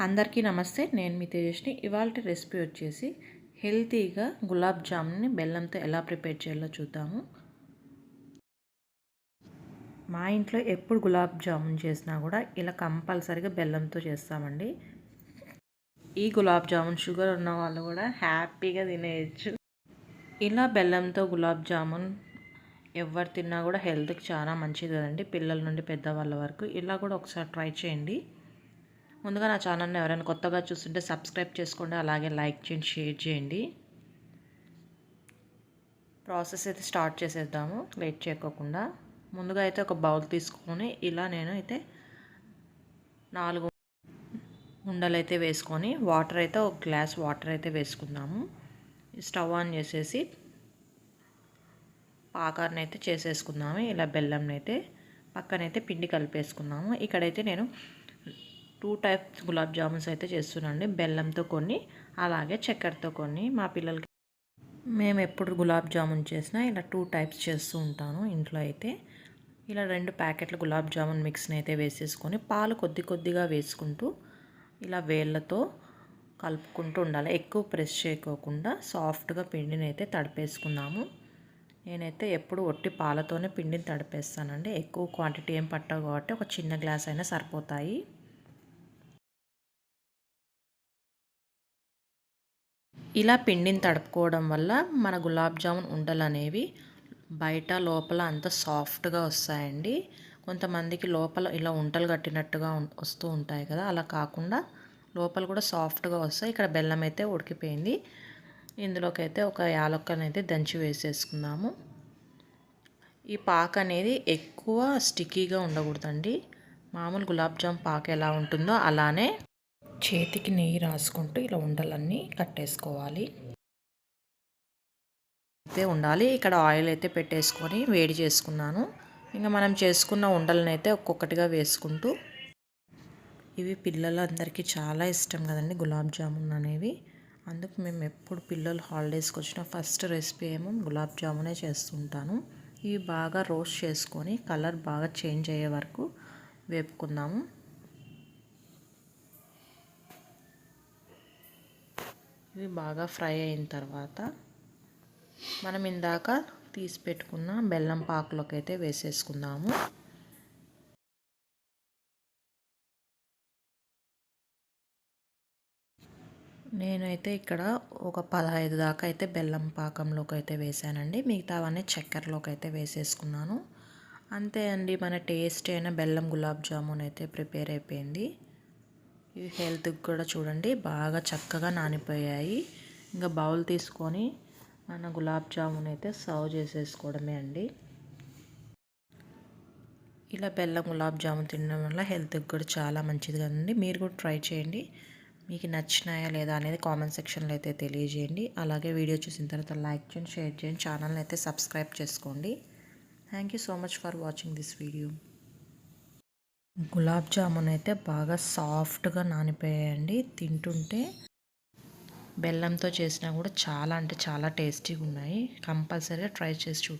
అందరికీ నమస్తే నేను మీ తేజస్ని ఇవాళ రెసిపీ వచ్చేసి హెల్తీగా గులాబ్ జామున్ని బెల్లంతో ఎలా ప్రిపేర్ చేయాలో చూద్దాము. మా ఇంట్లో ఎప్పుడు గులాబ్ జామున్ చేసినా కూడా ఇలా కంపల్సరీగా బెల్లంతో చేస్తామండి. ఈ గులాబ్ జామున్ షుగర్ ఉన్న వాళ్ళు కూడా హ్యాపీగా తినేయచ్చు. ఇలా బెల్లంతో గులాబ్ జామున్ ఎవరు తిన్నా కూడా హెల్త్కి చాలా మంచిది కదండి పిల్లల నుండి పెద్దవాళ్ళ వరకు. ఇలా కూడా ఒకసారి ట్రై చేయండి. ముందుగా నా ఛానల్ని ఎవరైనా కొత్తగా చూస్తుంటే సబ్స్క్రైబ్ చేసుకోండి అలాగే లైక్ చేయండి షేర్ చేయండి. ప్రాసెస్ అయితే స్టార్ట్ చేసేద్దాము లేట్ చేయకోకుండా. ముందుగా అయితే ఒక బౌల్ తీసుకొని ఇలా నేను అయితే నాలుగు ఉండలు అయితే వేసుకొని వాటర్ అయితే ఒక గ్లాస్ వాటర్ అయితే వేసుకుందాము. స్టవ్ ఆన్ చేసేసి పాకాన్ని అయితే చేసేసుకుందాము ఇలా బెల్లంని అయితే పక్కనైతే పిండి కలిపేసుకున్నాము ఇక్కడైతే నేను టూ టైప్స్ గులాబ్ జామున్స్ అయితే చేస్తున్నాండి బెల్లంతో కొన్ని అలాగే చక్కెరతో కొన్ని. మా పిల్లలకి మేము ఎప్పుడు గులాబ్ జామున్ చేసినా ఇలా టూ టైప్స్ చేస్తూ ఉంటాను ఇంట్లో అయితే. ఇలా రెండు ప్యాకెట్ల గులాబ్ జామున్ మిక్స్ని అయితే వేసేసుకొని పాలు కొద్ది కొద్దిగా వేసుకుంటూ ఇలా వేళ్ళతో కలుపుకుంటూ ఉండాలి. ఎక్కువ ప్రెస్ చేయకోకుండా సాఫ్ట్గా పిండిని అయితే తడిపేసుకున్నాము నేనైతే ఎప్పుడు ఒట్టి పాలతోనే పిండిని తడిపేస్తానండి. ఎక్కువ క్వాంటిటీ ఏం పట్టవు కాబట్టి ఒక చిన్న గ్లాస్ అయినా సరిపోతాయి. ఇలా పిండిని తడుపుకోవడం వల్ల మన గులాబ్ జామున్ ఉండలు అనేవి బయట లోపల అంత సాఫ్ట్గా వస్తాయండి. కొంతమందికి లోపల ఇలా ఉంటలు కట్టినట్టుగా వస్తూ ఉంటాయి కదా అలా కాకుండా లోపల కూడా సాఫ్ట్గా వస్తాయి. ఇక్కడ బెల్లం అయితే ఉడికిపోయింది. ఇందులోకి అయితే ఒక అయితే దంచి వేసేసుకుందాము. ఈ పాక అనేది ఎక్కువ స్టిక్కీగా ఉండకూడదండి. మామూలు గులాబ్ జామ్ పాక ఎలా ఉంటుందో అలానే చేతికి నెయ్యి రాసుకుంటూ ఇలా ఉండలన్నీ కట్టేసుకోవాలి. అయితే ఉండాలి. ఇక్కడ ఆయిల్ అయితే పెట్టేసుకొని వేడి చేసుకున్నాను. ఇంకా మనం చేసుకున్న ఉండలను అయితే ఒక్కొక్కటిగా వేసుకుంటూ. ఇవి పిల్లలందరికీ చాలా ఇష్టం కదండి గులాబ్ జామున్ అనేవి. అందుకు మేము ఎప్పుడు పిల్లలు హాలిడేస్కి వచ్చిన ఫస్ట్ రెసిపీ ఏమో గులాబ్ జామునే చేస్తుంటాను. ఇవి బాగా రోస్ట్ చేసుకొని కలర్ బాగా చేంజ్ అయ్యే వరకు వేపుకుందాము. ఇవి బాగా ఫ్రై అయిన తర్వాత మనం ఇందాక తీసి పెట్టుకున్న బెల్లం పాకులోకి అయితే వేసేసుకుందాము. నేనైతే ఇక్కడ ఒక పదహైదు దాకా అయితే బెల్లం పాకంలోకి అయితే వేసానండి. మిగతావన్నీ చక్కెరలోకి అయితే వేసేసుకున్నాను. అంతే అండి మన టేస్ట్ అయిన బెల్లం గులాబ్ జామున్ అయితే ప్రిపేర్ అయిపోయింది. ఇవి హెల్త్కి కూడా చూడండి బాగా చక్కగా నానిపోయాయి. ఇంకా బౌల్ తీసుకొని మన గులాబ్ జామున్ అయితే సర్వ్ చేసేసుకోవడమే అండి. ఇలా బెల్లం గులాబ్ జామున్ తినడం వల్ల హెల్త్కి కూడా చాలా మంచిది కదండి. మీరు కూడా ట్రై చేయండి. మీకు నచ్చినాయా లేదా అనేది కామెంట్ సెక్షన్లో అయితే తెలియజేయండి. అలాగే వీడియో చూసిన తర్వాత లైక్ చేయండి షేర్ చేయండి ఛానల్ని అయితే సబ్స్క్రైబ్ చేసుకోండి. Thank you so much for watching this video gulab jamun అయితే బాగా సాఫ్ట్గా నానిపోయాయండి. తింటుంటే బెల్లంతో చేసినా కూడా చాలా అంటే చాలా టేస్టీగా ఉన్నాయి కంపల్సరీగా ట్రై చేసి చూడండి